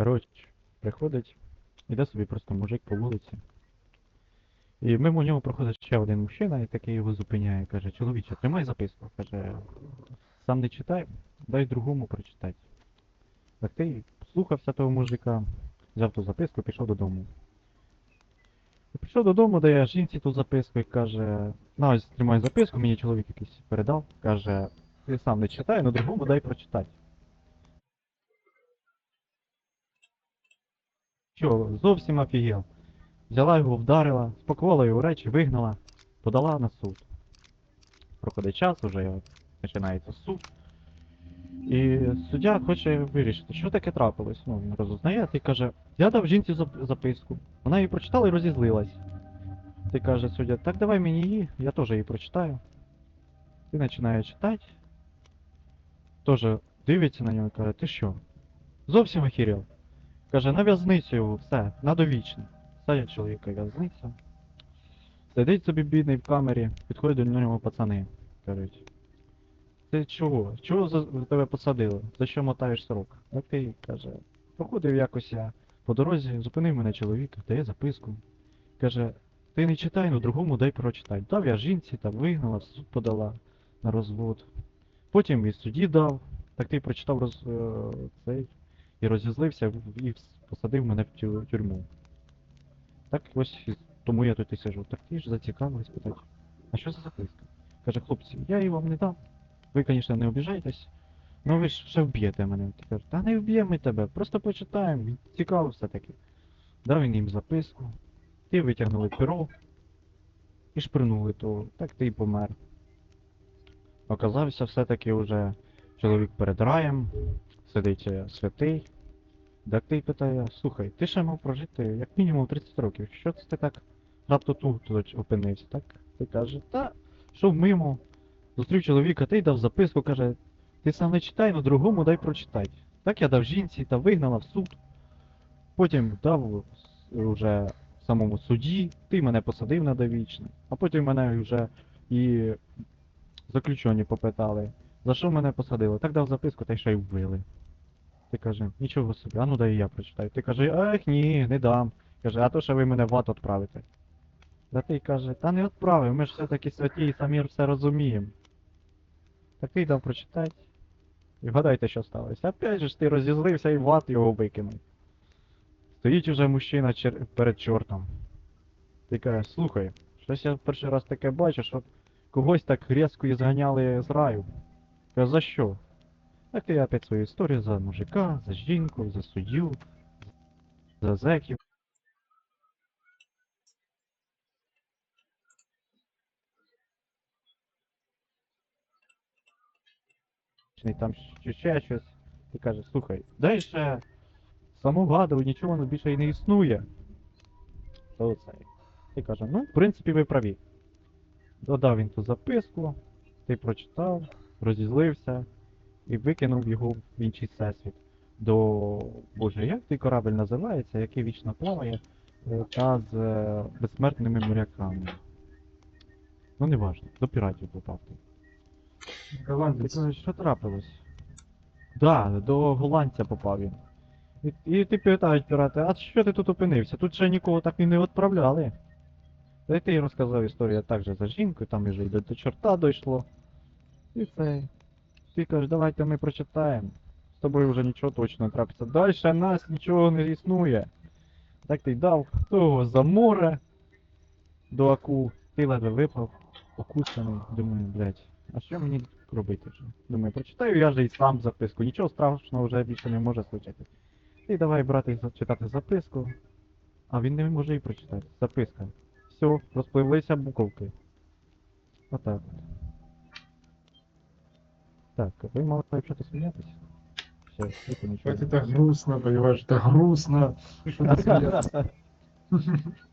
Коротше, приходить, іде собі просто мужик по вулиці. І мимо нього проходить ще один мужчина і такий його зупиняє. Каже, чоловіче, тримай записку. Каже, сам не читай, дай другому прочитати. Так ти слухався того мужика, взяв ту записку пішов додому. І прийшов додому, дає жінці ту записку і каже, на ось тримай записку, мені чоловік якийсь передав. Каже, ти сам не читай, но другому дай прочитати. Що, зовсім офігел. Взяла його, вдарила, спакувала його речі, вигнала, подала на суд. Проходить час, уже починається суд. І суддя хоче вирішити, що таке трапилось. Ну, він розузнає, ти каже, я дав жінці записку. Вона її прочитала і розізлилась. Ти каже суддя, так давай мені її, я теж її прочитаю. Ти починає читати. Тоже дивиться на нього і каже, ти що? Зовсім охерел. Каже, на в'язницю все, на довічне. Садять чоловіка в в'язницю. Сидить собі бідний в камері, підходять до нього пацани. Кажуть. Ти чого? Чого за тебе посадили? За що мотаєш срок? Так ти каже, походив якось я по дорозі, зупинив мене чоловік, дає записку. Каже, ти не читай, ну другому дай прочитай. Дав я жінці, та вигнала, суд подала на розвод. Потім і судді дав, так ти прочитав роз, е, цей і розізлився і посадив мене в тю- тюрму. Так ось тому я тут і сижу. Так ти ж зацікавились питати. А що за записка? Каже, хлопці, я її вам не дам. Ви, звісно, не обіжайтесь. Ну ви ж ще вб'єте мене. Ти кажеш, та не вб'ємо тебе, просто почитаємо. Цікаво все-таки. Дав він їм записку. Ті витягнули перо і шпирнули то. Так ти й помер. Оказався все-таки уже чоловік перед раєм, сидить е, святий. Так ти питає, слухай, ти ще мав прожити як мінімум 30 років. Що це ти так раптом тут опинився, так? Ти каже, та, йшов мимо, зустрів чоловіка, ти й дав записку, каже, ти сам не читай, но другому дай прочитати. Так я дав жінці та вигнала в суд. Потім дав уже самому суді, ти мене посадив на довічне, а потім мене вже і заключені попитали. За що мене посадили? Так дав записку, та й ще й вбили. Ти каже, нічого собі, а ну дай я прочитаю. Ти каже, ех ні, не дам. Каже, а то що ви мене в ад відправите. Та ти каже, та не відправив, ми ж все-таки святі і самі все розуміємо. Так ти й дав прочитати. І вгадайте, що сталося. Опять же ж ти розізлився і в ад його викинув. Стоїть уже мужчина чер- перед чортом. Ти каже, слухай, щось я перший раз таке бачу, що когось так різко і зганяли з раю. Каже, за що? Так я опять свою історію за мужика, за жінку, за суддю, за зеків. Там ще, щось. Ти каже, слухай, дай ще саму гаду, нічого більше і не існує. То оце. Ти каже, ну, в принципі, ви праві. Додав він ту записку, ти прочитав, розізлився і викинув його в інший всесвіт. До. Боже, як той корабель називається, який вічно плаває, е, та з е, безсмертними моряками. Ну, не важно, до піратів попав ти. Голландець. що трапилось? Да, до голландця попав він. І, і ти питають пірати, а що ти тут опинився? Тут ще нікого так і не відправляли. Та й ти й розказав історію також за жінкою, там вже й до, до чорта дійшло. І це. Ти кажеш, давайте ми прочитаємо. З тобою вже нічого точно не трапиться. Дальше нас нічого не існує. Так ти дав того за море до аку. Ти ледве випав, окусаний. Думаю, блядь, а що мені робити вже? Думаю, прочитаю я же і сам записку. Нічого страшного вже більше не може случитись. І давай брати читати записку. А він не може і прочитати. Записка. Все, розпливлися буковки. Отак. Так, ви мали почати сміятися. Все, це нічого. Это так грустно, понимаешь, это грустно. Что ты смеешься?